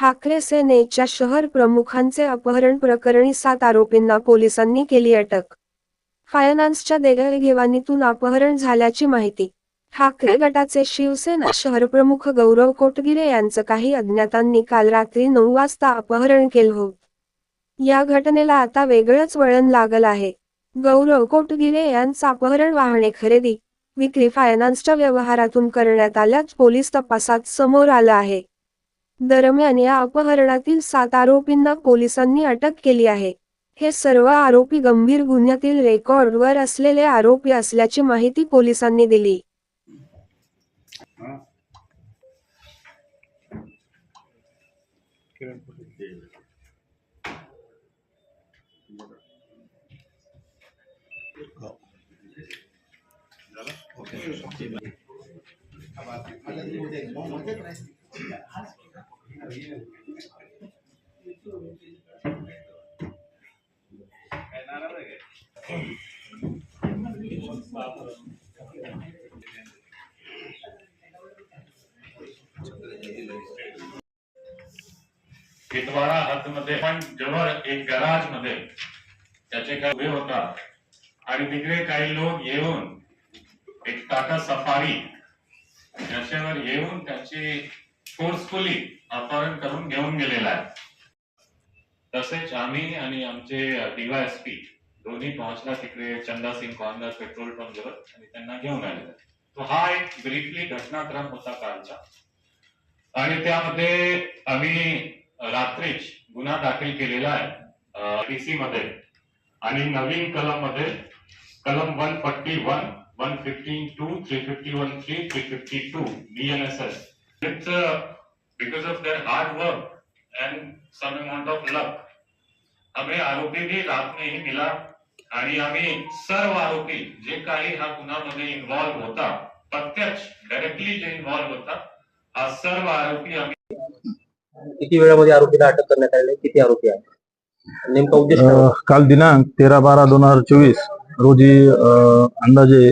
ठाकरे सेनेच्या शहर प्रमुखांचे अपहरण प्रकरणी सात आरोपींना पोलिसांनी केली अटक. फायनान्सच्या देवाणघेवाणीतून अपहरण झाल्याची माहिती. ठाकरे गटाचे शिवसेना शहरप्रमुख गौरव कोटगिरे यांचं काही अज्ञातांनी काल रात्री नऊ वाजता अपहरण केलं होत. या घटनेला आता वेगळंच वळण लागलं आहे. गौरव कोटगिरे यांचं अपहरण वाहने खरेदी विक्री फायनान्सच्या व्यवहारातून करण्यात आल्याच पोलीस तपासात समोर आलं आहे. दरम्यान या अपहरणातील सात आरोपींना पोलिसांनी अटक केली आहे. हे सर्व आरोपी गंभीर गुन्ह्यातील रेकॉर्डवर असलेले आरोपी असल्याची माहिती पोलिसांनी दिली. इतवारा हद्दमध्ये पण जवळ एक गराजमध्ये त्याचे काय उभे होता आणि तिकडे काही लोक येऊन एक टाटा सफारी त्याच्यावर येऊन त्याची फोर्सफुली अपहरण करून घेऊन गेलेला आहे. तसेच आम्ही आणि आमचे डीवायएसपी दोन्ही पोहोचला तिकडे Chanda Singh corner petrol pump जवळ आणि त्यांना घेऊन आलेला तो हा एक ब्रीफली घटनाक्रम होता कालचा. आणि त्यामध्ये आम्ही रात्रीच गुन्हा दाखल केलेला आहे पीसी मध्ये. आणि नवीन कलममध्ये कलम one forty one one fifty two three fifty one three three fifty two B N S S it's because of their hard work and some amount of luck हमें आरोपी भी रात में ही मिला आणि आम्ही सर्व आरोपी जे काही हा गुन्ह्यामध्ये इन्व्हॉल्व होता प्रत्यक्ष डायरेक्टली जे इन्व्हॉल्व होता हा सर्व आरोपी आम्ही किती वेळामध्ये आरोपीला अटक करण्यात आले? किती आरोपी आहेत? नेमका उद्देश काल दिनांक तेरा बारा दोन हजार चोवीस रोजी अंदाजे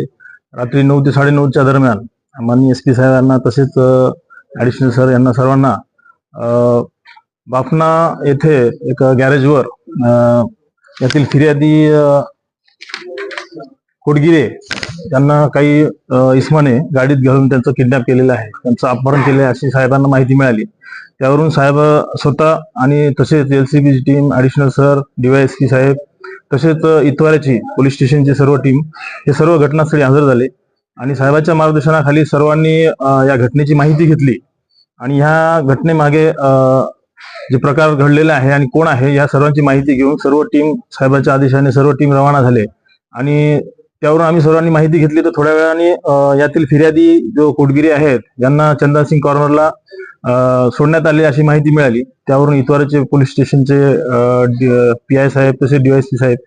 रात्री नऊ ते साडेनऊच्या दरम्यान माननीय एस पी साहेबांना तसेच ॲडिशनल सर यांना सर्वांना बाफना येथे एक गॅरेजवर यातील फिर्यादी कोडगिरे कोटगिरे यांना काही इसमाने इस्माने गाडीत घालून त्यांचं किडनॅप केलेलं आहे. त्यांचं अपहरण केले आहे अशी साहेबांना माहिती मिळाली. त्यावरून साहेब स्वतः आणि तसेच एलसीबीची टीम ॲडिशनल सर डीवायएसपी साहेब तसेच इतवाऱ्याची पोलीस स्टेशनची सर्व टीम हे सर्व घटनास्थळी हजर झाले. आणि साहेबाच्या मार्गदर्शनाखाली सर्वांनी या घटनेची माहिती घेतली. आणि ह्या घटनेमागे जे प्रकार घडलेले आहे आणि कोण आहे या सर्वांची माहिती घेऊन सर्व टीम साहेबाच्या आदेशाने सर्व टीम रवाना झाले. आणि त्यावरून आम्ही सर्वांनी माहिती घेतली तर थोड्या वेळाने यातील फिर्यादी जो कोटगिरी आहेत यांना चंदासिंग कॉर्नरला सोडण्यात आले अशी माहिती मिळाली. त्यावरून इतवारचे पोलीस स्टेशनचे पी आय साहेब तसे डीवायसी साहेब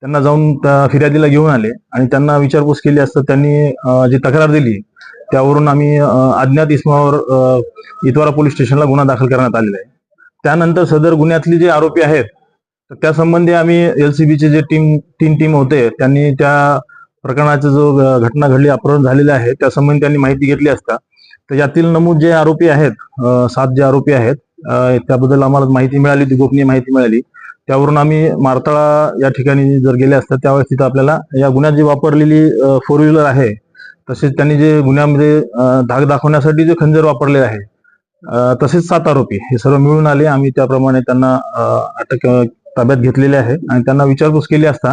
त्यांना जाऊन त्या फिर्यादीला घेऊन आले. आणि त्यांना विचारपूस केली असता त्यांनी जी तक्रार दिली त्यावरून आम्ही अज्ञात इसमावर इतवारा पोलीस स्टेशनला गुन्हा दाखल करण्यात आलेला आहे. त्यानंतर सदर गुन्ह्यातले जे आरोपी आहेत तर त्या संबंधी आम्ही एलसीबीचे जे टीम तीन टीम होते त्यांनी त्या प्रकरणाचा जो घटना घडली अपहरण झालेले आहे त्यासंबंधी त्यांनी माहिती घेतली असता तर यातील नमूद जे आरोपी आहेत सात जे आरोपी आहेत त्याबद्दल आम्हाला माहिती मिळाली ती गोपनीय माहिती मिळाली. त्यावरून आम्ही मारताळा या ठिकाणी जर गेले असतात त्यावेळेस तिथं आपल्याला या गुन्ह्यात जी वापरलेली फोर व्हीलर आहे तसेच त्यांनी जे गुन्ह्यामध्ये धाक दाखवण्यासाठी जे खंजर वापरले आहे तसेच सात आरोपी हे सर्व मिळून आले. आम्ही त्याप्रमाणे त्यांना अटक ताब्यात घेतलेले आहे आणि त्यांना विचारपूस केली असता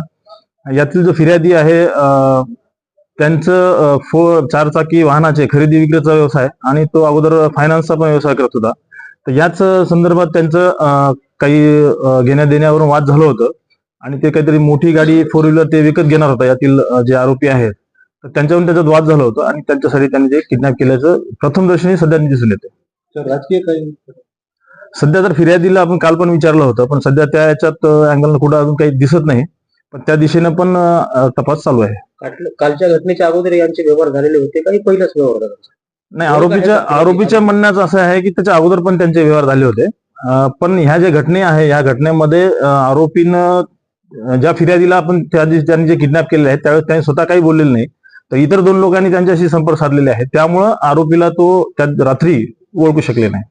यातील जो फिर्यादी आहे त्यांचं फो फोर चारचाकी वाहनाचे खरेदी विक्रीचा व्यवसाय आणि तो अगोदर फायनान्सचा पण व्यवसाय करत होता. तर याच संदर्भात त्यांचं काही घेण्या देण्यावरून वाद झालं होतं आणि ते काहीतरी मोठी गाडी फोर व्हीलर ते विकत घेणार होता. यातील जे आरोपी आहेत तर त्यांच्यावरून त्याच्यात वाद झाला होता आणि त्यांच्यासाठी त्यांनी ते किडनॅप केल्याचं प्रथम दर्शनी सध्या दिसून येते तर राजकीय काही सध्या तर फिर्यादीला आपण काल पण विचारलं होतं पण सध्या त्या याच्यात अँगल कुठं अजून काही दिसत नाही. पण त्या दिशेनं पण तपास चालू आहे. काल- कालच्या घटनेच्या अगोदर यांचे व्यवहार झालेले होते काही पहिलाच व्यवहार झाला नाही आरोपीच्या? आरोपीच्या म्हणण्याचं असं आहे की त्याच्या अगोदर पण त्यांचे व्यवहार झाले होते. पण ह्या ज्या घटने आहे ह्या घटनेमध्ये आरोपीनं ज्या फिर्यादीला आपण त्या दिवशी त्यांनी जे किडनॅप केलेले आहेत त्यावेळेस त्यांनी स्वतः काही बोललेलं नाही. तर इतर दोन लोकांनी त्यांच्याशी संपर्क साधलेले आहे त्यामुळं आरोपीला तो त्या रात्री ओळखू शकले नाही.